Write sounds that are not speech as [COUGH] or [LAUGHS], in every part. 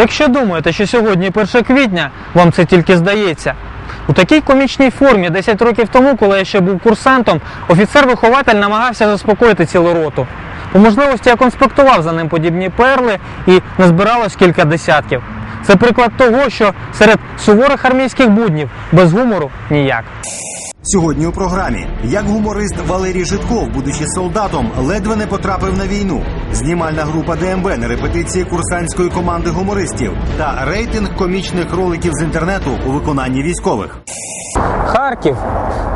Якщо думаєте, що сьогодні 1 квітня, вам це тільки здається. У такій комічній формі 10 років тому, коли я ще був курсантом, офіцер-вихователь намагався заспокоїти цілу роту. По можливості я конспектував за ним подібні перли і назбиралось кілька десятків. Це приклад того, що серед суворих армійських буднів без гумору ніяк. Сьогодні у програмі як гуморист Валерій Житков, будучи солдатом, ледве не потрапив на війну. Знімальна група ДМБ на репетиції курсантської команди гумористів та рейтинг комічних роликів з інтернету у виконанні військових. Харків,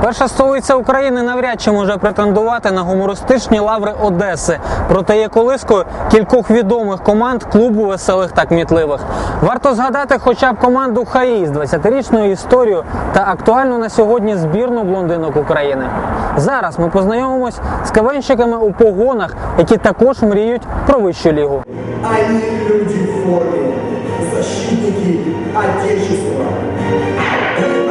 перша столиця України, навряд чи може претендувати на гумористичні лаври Одеси, проте є колискою кількох відомих команд клубу веселих та кмітливих. Варто згадати хоча б команду ХАІ з 20-річною історією та актуальну на сьогодні збірну блондинок України. Зараз ми познайомимось з кавенщиками у погонах, які також мріють про вищу лігу. Они люди в форме, защитники Отечества.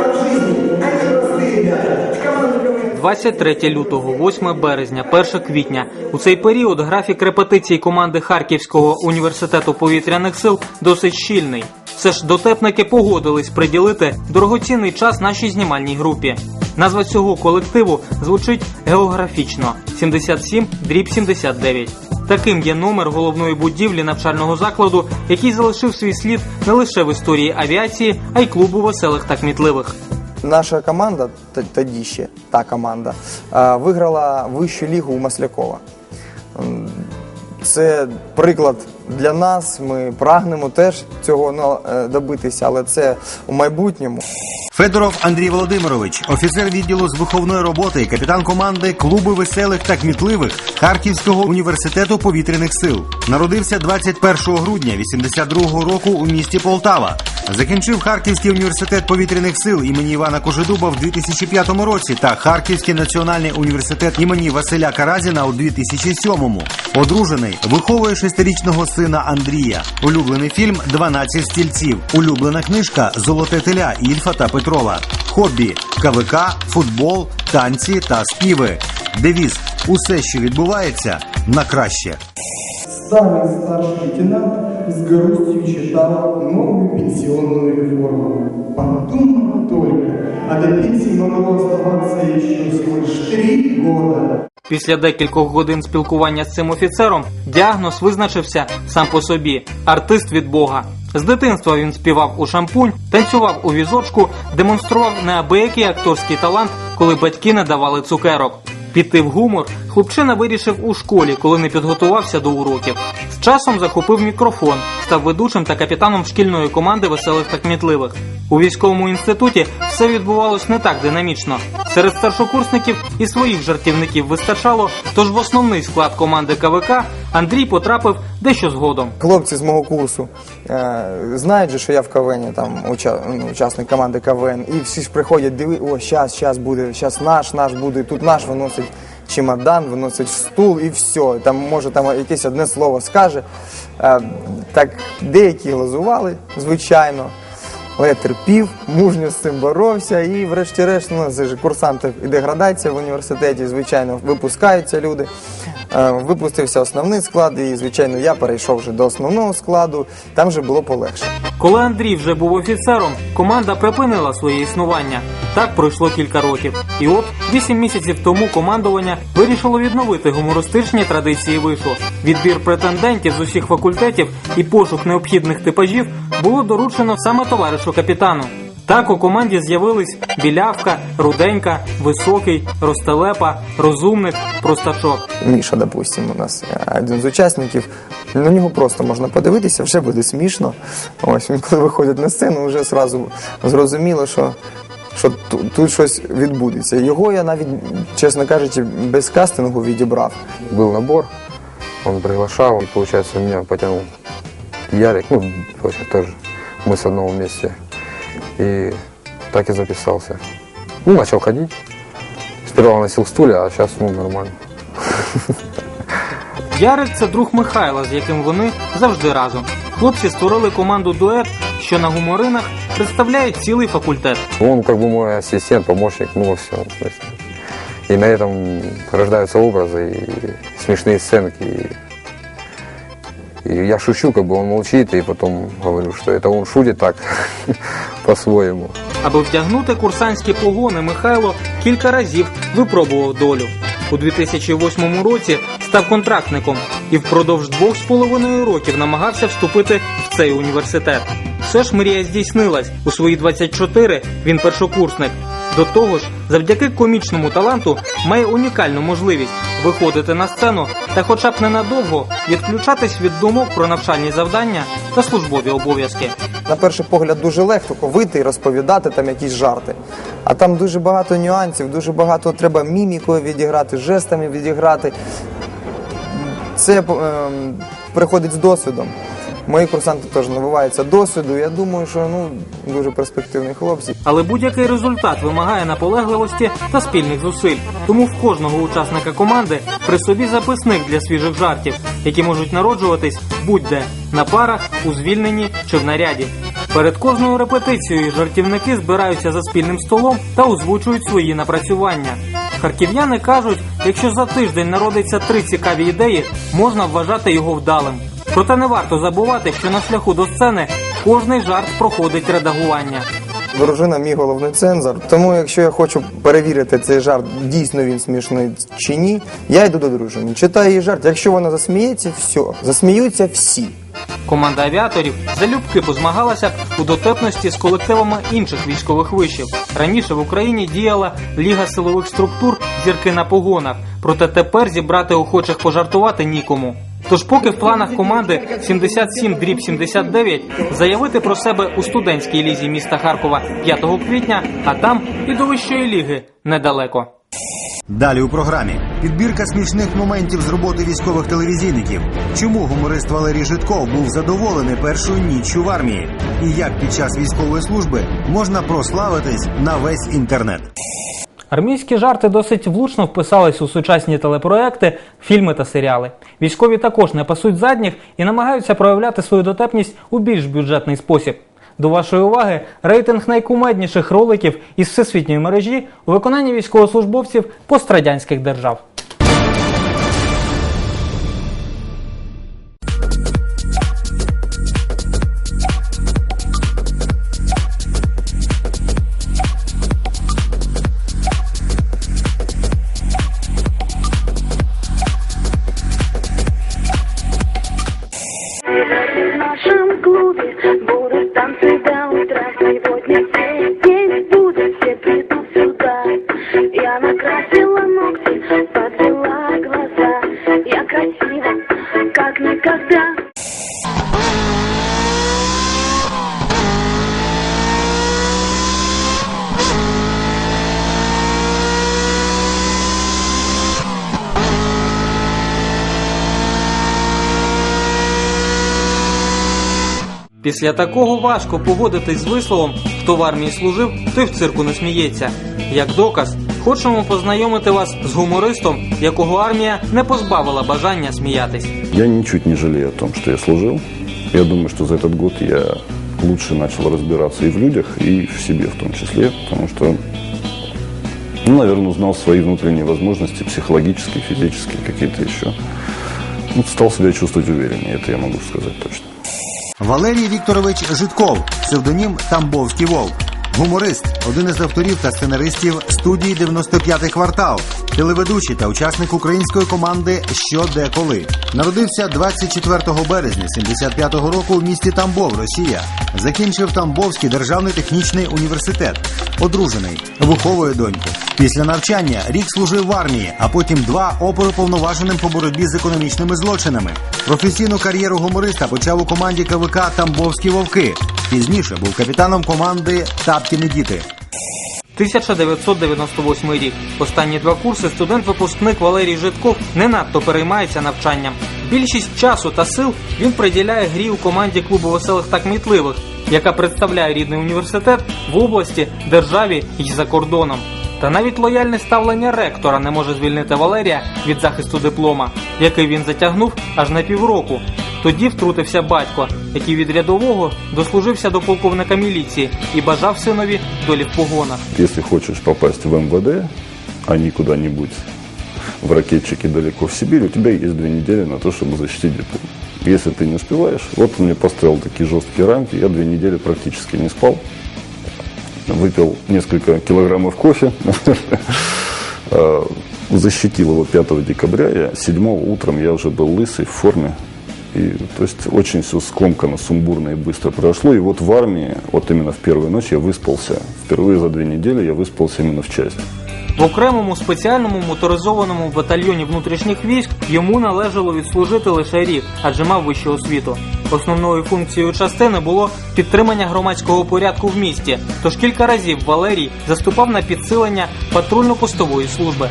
От жизни, они простые ребята. Команда КВН 23 лютого, 8 березня, 1 квітня. У цей період графік репетицій команди Харківського університету повітряних сил досить щільний. Все ж дотепники погодились приділити дорогоцінний час нашій знімальній групі. Назва цього колективу звучить географічно 77 дріб 79. Таким є номер головної будівлі навчального закладу, який залишив свій слід не лише в історії авіації, а й клубу веселих та кмітливих. Наша команда, тоді ще та команда, виграла вищу лігу у Маслякова. Це приклад для нас. Ми прагнемо теж цього е, добитися, але це у майбутньому. Федоров Андрій Володимирович, офіцер відділу з виховної роботи капітан команди клубу веселих та кмітливих Харківського університету повітряних сил. Народився 21 грудня 82 року у місті Полтава. Закінчив Харківський університет повітряних сил імені Івана Кожедуба в 2005 році та Харківський національний університет імені Василя Каразіна у 2007. Одружений, виховує шестирічного сина Андрія. Улюблений фільм «12 стільців. Улюблена книжка Золоте теля Ільфа та Петрова. Хобі КВК, футбол, танці та співи. Девіз усе, що відбувається, на краще. Самый старший лейтенант с грустью читал новую пенсионную реформу. Подумал только, а до пенсии могло оставаться еще всего лишь три года. Після декількох годин спілкування з цим офіцером діагноз визначився сам по собі артист від Бога. З дитинства він співав у шампунь, танцював у візочку, демонстрував неабиякий акторський талант, коли батьки не давали цукерок. Піти в гумор хлопчина вирішив у школі, коли не підготувався до уроків. З часом захопив мікрофон, став ведучим та капітаном шкільної команди веселих та кмітливих. У військовому інституті все відбувалось не так динамічно. Серед старшокурсників і своїх жартівників вистачало, тож в основний склад команди КВК Андрій потрапив дещо згодом. Хлопці з мого курсу е, знають, що я в КВН, там уча, ну, учасник команди КВН, і всі ж приходять, диви, о, щас, щас буде, щас наш, наш буде, тут наш виносить чемодан, виносить стул і все. Там може там якесь одне слово скаже. Е, так деякі глазували, звичайно. Але я терпів, мужньо з цим боровся, і врешті-решт, ну, це курсанти і деградація в університеті, звичайно, випускаються люди. Е, Випустився основний склад, і, звичайно, я перейшов вже до основного складу, там вже було полегше. Коли Андрій вже був офіцером, команда припинила своє існування. Так пройшло кілька років. І от вісім місяців тому командування вирішило відновити гумористичні традиції вишу. Відбір претендентів з усіх факультетів і пошук необхідних типажів було доручено саме товаришу капітану. Так у команді з'явились білявка, руденька, високий, розтелепа, розумник, простачок. Міша, допустимо, у нас один з учасників. На нього просто можна подивитися, вже буде смішно. Ось він коли виходить на сцену, вже зразу зрозуміло, що, що тут, тут щось відбудеться. Його я навіть, чесно кажучи, без кастингу відібрав. был набор, он приглашал, и, получается, меня потянул Ярик, ну, тоже мы с одного вместе. И так и записался. Ну, начал ходить. Сперва носил стулья, а сейчас, ну, нормально. [LAUGHS] Ярик це друг Михайла, з яким вони завжди разом. Хлопці створили команду дует, що на гуморинах представляє цілий факультет. Он как бы мой ассистент, помощник, ну, во всем. то есть. И на этом рождаются образы, и смешные сценки. И И я шучу, как бы он молчит, и потом говорю, что это он шутит так [LAUGHS] по-своему. Аби втягнути курсантські погони, Михайло кілька разів випробував долю. У 2008 році став контрактником і впродовж двох з половиною років намагався вступити в цей університет. Все ж мрія здійснилась. У свої 24 він першокурсник. До того ж, завдяки комічному таланту має унікальну можливість виходити на сцену та, хоча б ненадовго, відключатись від думок про навчальні завдання та службові обов'язки. На перший погляд дуже легко вийти і розповідати там якісь жарти. А там дуже багато нюансів, дуже багато треба мімікою відіграти, жестами відіграти. Це ем, приходить з досвідом. Мої курсанти теж набуваються досвіду. Я думаю, що ну дуже перспективні хлопці. Але будь-який результат вимагає наполегливості та спільних зусиль. Тому в кожного учасника команди при собі записник для свіжих жартів, які можуть народжуватись будь-де на парах, у звільненні чи в наряді. Перед кожною репетицією жартівники збираються за спільним столом та озвучують свої напрацювання. Харків'яни кажуть, якщо за тиждень народиться три цікаві ідеї, можна вважати його вдалим. Проте не варто забувати, що на шляху до сцени кожний жарт проходить редагування. Дружина мій головний цензор. Тому, якщо я хочу перевірити цей жарт, дійсно він смішний чи ні, я йду до дружини. Читаю її жарт. Якщо вона засміється, все, засміються всі. Команда авіаторів залюбки позмагалася у дотепності з колективами інших військових вишів. Раніше в Україні діяла Ліга силових структур зірки на погонах, проте тепер зібрати охочих пожартувати нікому. Тож поки в планах команди 77 дріб 79 заявити про себе у студентській лізі міста Харкова 5 квітня, а там і до вищої ліги недалеко. Далі у програмі підбірка смішних моментів з роботи військових телевізійників. Чому гуморист Валерій Житков був задоволений першою ніччю в армії? І як під час військової служби можна прославитись на весь інтернет? Армійські жарти досить влучно вписались у сучасні телепроекти, фільми та серіали. Військові також не пасуть задніх і намагаються проявляти свою дотепність у більш бюджетний спосіб. До вашої уваги рейтинг найкумедніших роликів із всесвітньої мережі у виконанні військовослужбовців пострадянських держав. нашем клубе Після такого важко погодитись з висловом, хто в армії служив, той в цирку не сміється. Як доказ, хочемо познайомити вас з гумористом, якого армія не позбавила бажання сміятись. Я ничуть не жалею о том, что я служил. Я думаю, что за этот год я лучше начал разбираться и в людях, и в себе в том числе, потому что, ну, наверное, узнал свои внутренние возможности, психологические, физические, какие-то. Ну, стал себя чувствовать увереннее, это я могу сказать точно. Валерій Вікторович Житков, псевдонім Тамбовський Вовк. Гуморист, один із авторів та сценаристів студії «95-й квартал, телеведучий та учасник української команди Що де коли. Народився 24 березня 75-го року в місті Тамбов, Росія. Закінчив Тамбовський державний технічний університет. Одружений, виховує доньку. Після навчання рік служив в армії, а потім два оперуповноваженим по боротьбі з економічними злочинами. Професійну кар'єру гумориста почав у команді КВК Тамбовські вовки. Пізніше був капітаном команди Тапкіни діти. 1998 рік. Останні два курси студент-випускник Валерій Житков не надто переймається навчанням. Більшість часу та сил він приділяє грі у команді клубу веселих та кмітливих, яка представляє рідний університет в області, державі і за кордоном. Та навіть лояльне ставлення ректора не може звільнити Валерія від захисту диплома, який він затягнув аж на півроку. Тоді втрутився батько, який від рядового дослужився до полковника міліції і бажав синові долі в погонах. Если хочешь попасть в МВД, а не куда-нибудь в ракетчике далеко в Сибирь, у тебя есть две недели на то, чтобы защитить диплом. Если ты не успеваешь, вот он мне поставил такие жесткие рамки, я две недели практически не спал Выпил несколько килограммов кофе, [LAUGHS] Э, защитил его 5 декабря, я 7 утром я уже был лысый, в форме. И, то есть очень все скомканно, сумбурно и быстро прошло. И вот в армии, вот именно в первую ночь я выспался. Впервые за две недели я выспался именно в часть. В окремому спеціальному моторизованому батальйоні внутрішніх військ йому належало відслужити лише рік, адже мав вищу освіту. Основною функцією частини було підтримання громадського порядку в місті. Тож кілька разів Валерій заступав на підсилення патрульно-постової служби.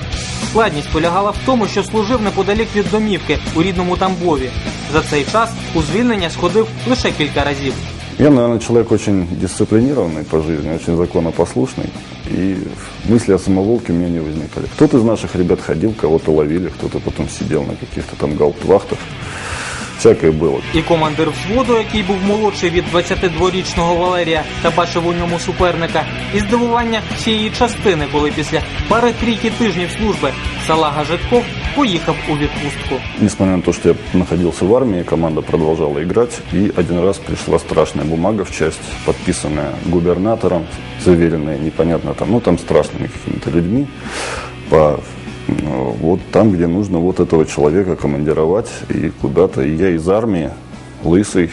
Складність полягала в тому, що служив неподалік від домівки у рідному Тамбові. За цей час у звільнення сходив лише кілька разів. Я, наверное, человек очень дисциплинированный по жизни, очень законопослушный. И мысли о самоволке у меня не возникали. Кто-то из наших ребят ходил, кого-то ловили, кто-то потом сидел на каких-то там гауптвахтах. Всякое было. І командир взводу, який був молодший від 22-річного Валерія та бачив у ньому суперника, і здивування всієї частини, коли після пари трійки тижнів служби Салага Житков поїхав у відпустку. Несмотря на то, что я находился в армии, команда продолжала играть. И один раз пришла страшная бумага в часть, подписанная губернатором, заверенная непонятно там, ну там страшными какими-то людьми. По, вот там, где нужно вот этого человека командировать и куда-то. И я из армии, лысый,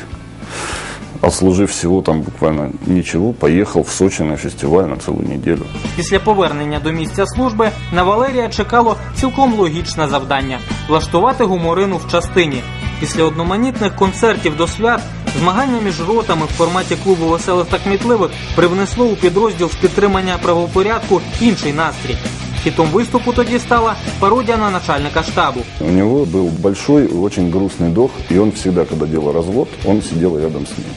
отслужив всего там буквально ничего, поехал в Сочи на фестиваль на целую неделю. Після повернення до місця служби на Валерія чекало цілком логічне завдання влаштувати гуморину в частині. Після одноманітних концертів до свят змагання між ротами в форматі клубу веселих та кмітливих привнесло у підрозділ з підтримання правопорядку інший настрій. Хітом виступу тоді стала пародія на начальника штабу. У него был большой и очень грустный дох, и он всегда, когда делал развод, он сидел рядом с ним.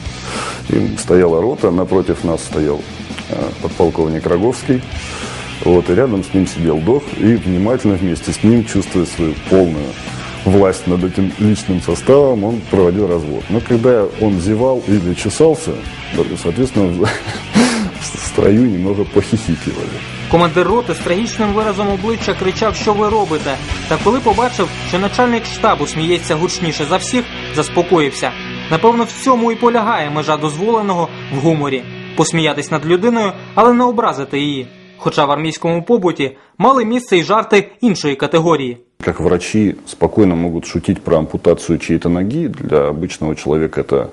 И стояла рота, напротив нас стоял э, подполковник Роговский, вот, и рядом с ним сидел дох, и внимательно вместе с ним, чувствуя свою полную власть над этим личным составом, он проводил развод. Но когда он зевал или чесался, соответственно, [LAUGHS] в строю немного похихикивали. Командир роти з трагічним виразом обличчя кричав, що ви робите. Та коли побачив, що начальник штабу сміється гучніше за всіх, заспокоївся. Напевно, в цьому і полягає межа дозволеного в гуморі посміятись над людиною, але не образити її. Хоча в армійському побуті мали місце й жарти іншої категорії. Как врачи спокойно могут шутить про ампутацию чьей-то ноги, для обычного человека это,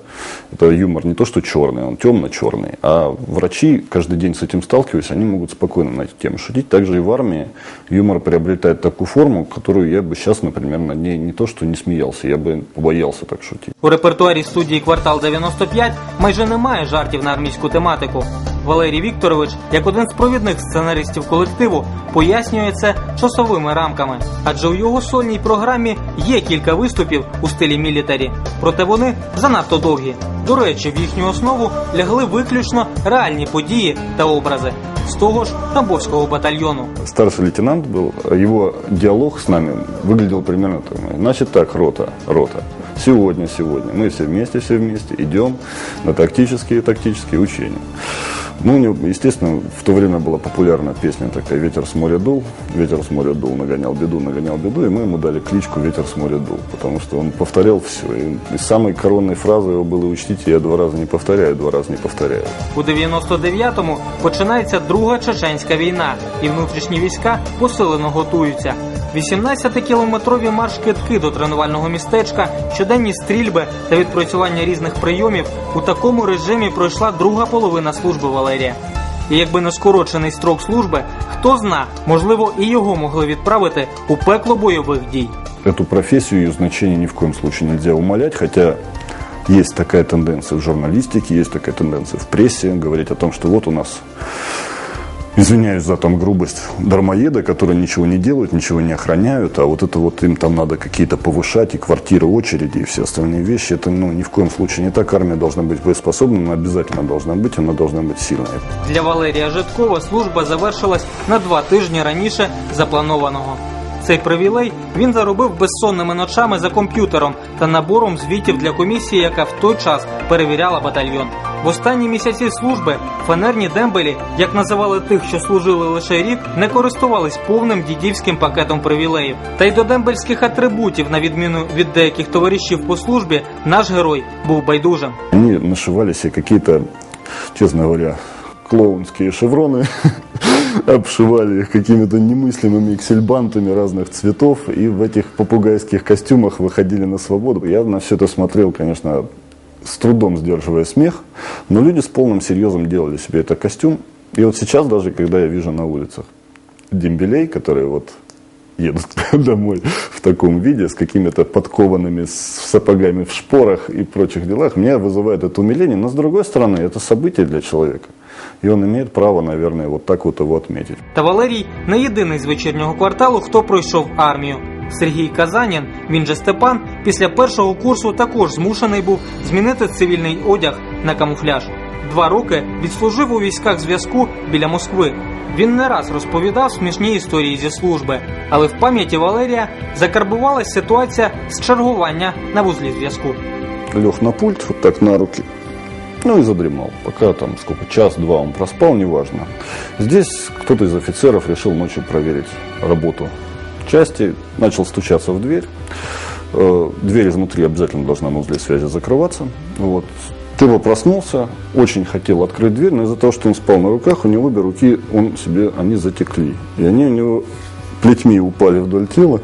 это юмор не то что черный, он темно-черный. А врачи, каждый день с этим сталкиваясь, они могут спокойно на эти темы шутить. Также и в армии юмор приобретает такую форму, которую я бы сейчас, например, над ней не то что не смеялся, я бы побоялся так шутить. У репертуарі студії Квартал 95 майже немає жартів на армійську тематику. Валерій Вікторович, як один з провідних сценаристів колективу, пояснює це часовими рамками. Адже у його сольній програмі є кілька виступів у стилі мілітарі, проте вони занадто довгі. До речі, в їхню основу лягли виключно реальні події та образи з того ж Тамбовського батальйону. Старший лейтенант був його діалог з нами виглядав примерно так. Значить так, рота, рота. Сегодня, сегодня мы все вместе, все вместе идем на тактические тактические учения. Ну, у него, естественно, в то время была популярна песня такая «Ветер с моря дул». «Ветер с моря дул, нагонял беду, нагонял беду». И мы ему дали кличку «Ветер с моря дул», потому что он повторял все. И, и самой коронной фразой его было «Учтите, я два раза не повторяю, два раза не повторяю». У 99-му починається Друга Чеченська війна, і внутрішні війська посилено готуються. 18-кілометрові марш-китки до тренувального містечка, щоденні стрільби та відпрацювання різних прийомів у такому режимі пройшла друга половина служби Валерія. І якби не скорочений строк служби, хто зна, можливо, і його могли відправити у пекло бойових дій. Эту профессию, ее значение ни в коем случае нельзя умалять, хотя есть такая тенденция в журналистике, есть такая тенденция в прессе говорить о том, что вот у нас, извиняюсь за там грубость, дармоеды, которые ничего не делают, ничего не охраняют, а вот это вот им там надо какие-то повышать, и квартиры, очереди, и все остальные вещи, это ну, ни в коем случае не так. Армия должна быть боеспособной, она обязательно должна быть, она должна быть сильной. Для Валерія Житкова служба завершилась на два тижні раніше запланованого. Цей привілей він заробив безсонними ночами за комп'ютером та набором звітів для комісії, яка в той час перевіряла батальйон. В останні місяці служби фанерні дембелі, як називали тих, що служили лише рік, не користувались повним дідівським пакетом привілеїв. Та й до дембельських атрибутів, на відміну від деяких товаришів по службі, наш герой був байдужим. Они нашивали себе какие-то, честно говоря, клоунские шевроны, [LAUGHS] обшивали их какими-то немыслимыми эксельбантами разных цветов и в этих попугайских костюмах выходили на свободу. Я на все это смотрел, конечно, с трудом сдерживая смех, но люди с полным серьезом делали себе этот костюм. И вот сейчас даже, когда я вижу на улицах дембелей, которые вот едут [LAUGHS] домой в таком виде, с какими-то подкованными с сапогами в шпорах и прочих делах, меня вызывает это умиление. Но с другой стороны, это событие для человека. И он имеет право, наверное, вот так вот его отметить. Та Валерій не єдиний з вечірнього кварталу, хто пройшов армію. Сергій Казанін, він же Степан, після першого курсу також змушений був змінити цивільний одяг на камуфляж. Два роки відслужив у військах зв'язку біля Москви. Він не раз розповідав смішні історії зі служби, але в пам'яті Валерія закарбувалась ситуація з чергування на вузлі зв'язку. Лег на пульт, вот так на руки, ну и задремал. Пока там сколько, час-два он проспал, неважно. Здесь кто-то из офицеров решил ночью работу части, начал стучаться в дверь. Э, Дверь изнутри обязательно должна на узле связи закрываться. Вот. Тыва проснулся, очень хотел открыть дверь, но из-за того, что он спал на руках, у него обе руки он себе, они затекли. И они у него плетьми упали вдоль тела.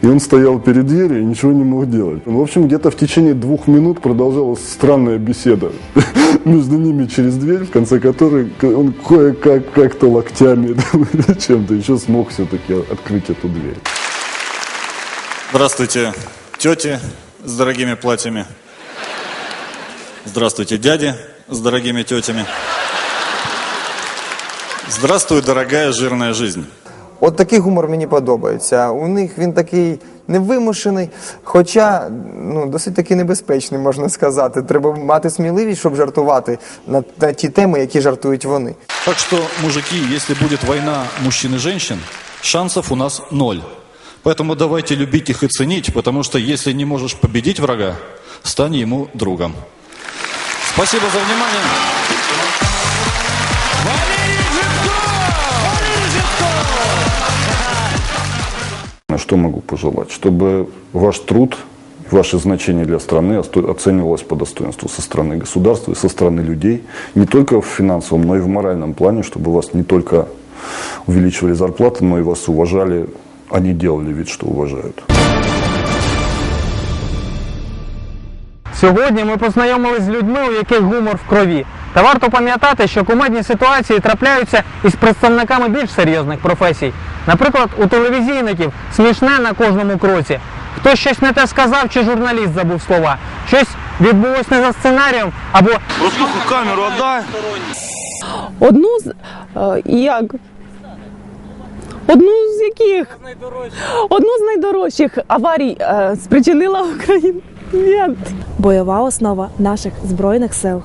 И он стоял перед дверью и ничего не мог делать. В общем, где-то в течение двух минут продолжалась странная беседа [LAUGHS] между ними через дверь, в конце которой он кое-как как-то локтями [LAUGHS] там, или чем-то еще смог все-таки открыть эту дверь. Здравствуйте, тети с дорогими платьями. Здравствуйте, дяди с дорогими тетями. Здравствуй, дорогая жирная жизнь. От такий гумор мені подобається. У них він такий невимушений, хоча ну, досить таки небезпечний, можна сказати. Треба мати сміливість, щоб жартувати на, на ті теми, які жартують вони. Так что, мужики, если будет война мужчин и женщин, шансов у нас ноль. Поэтому давайте любить их и ценить, потому что если не можешь победить врага, стань ему другом. Спасибо за внимание. Что могу пожелать? Чтобы ваш труд, ваше значение для страны оценивалось по достоинству со стороны государства и со стороны людей, не только в финансовом, но и в моральном плане, чтобы вас не только увеличивали зарплаты, но и вас уважали, а не делали вид, что уважают. Сьогодні ми познайомились з людьми, у яких гумор в крові. Та варто пам'ятати, що кумедні ситуації трапляються із представниками більш серйозних професій. Наприклад, у телевізійників смішне на кожному кроці. Хтось щось не те сказав, чи журналіст забув слова. Щось відбулось не за сценарієм, або Одну з е, як? Одну з яких? Одну з найдорожчих аварій е, спричинила Україна. Ні. бойова основа наших збройних сил.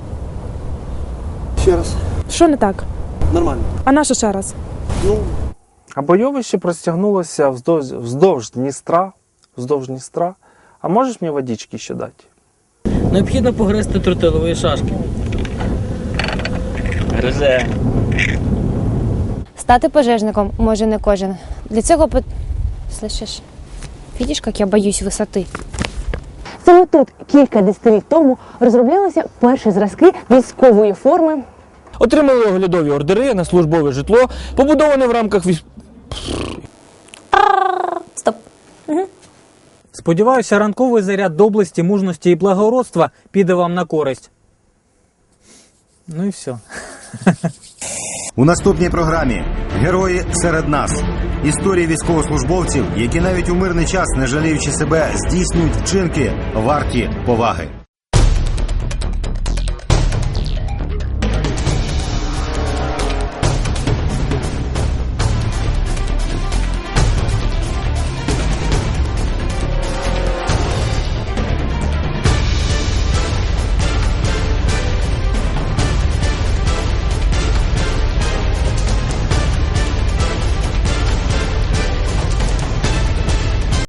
Ще раз. Що не так? Нормально. А на що ще раз? Ну. А бойовище простягнулося вздовж, вздовж Дністра, вздовж Дністра. А можеш мені водички ще дати? необхідно погризти тротилової шашки. Гризе. Стати пожежником може не кожен. Для цього пот... Слышиш? Видиш, як я боюсь висоти? Саме тут кілька десятиліть тому розроблялися перші зразки військової форми. Отримали оглядові ордери на службове житло, побудоване в рамках військ... Стоп. Сподіваюся, ранковий заряд доблесті, мужності і благородства піде вам на користь. Ну і все. У наступній програмі Герої серед нас. Історії військовослужбовців, які навіть у мирний час, не жаліючи себе, здійснюють вчинки варті поваги.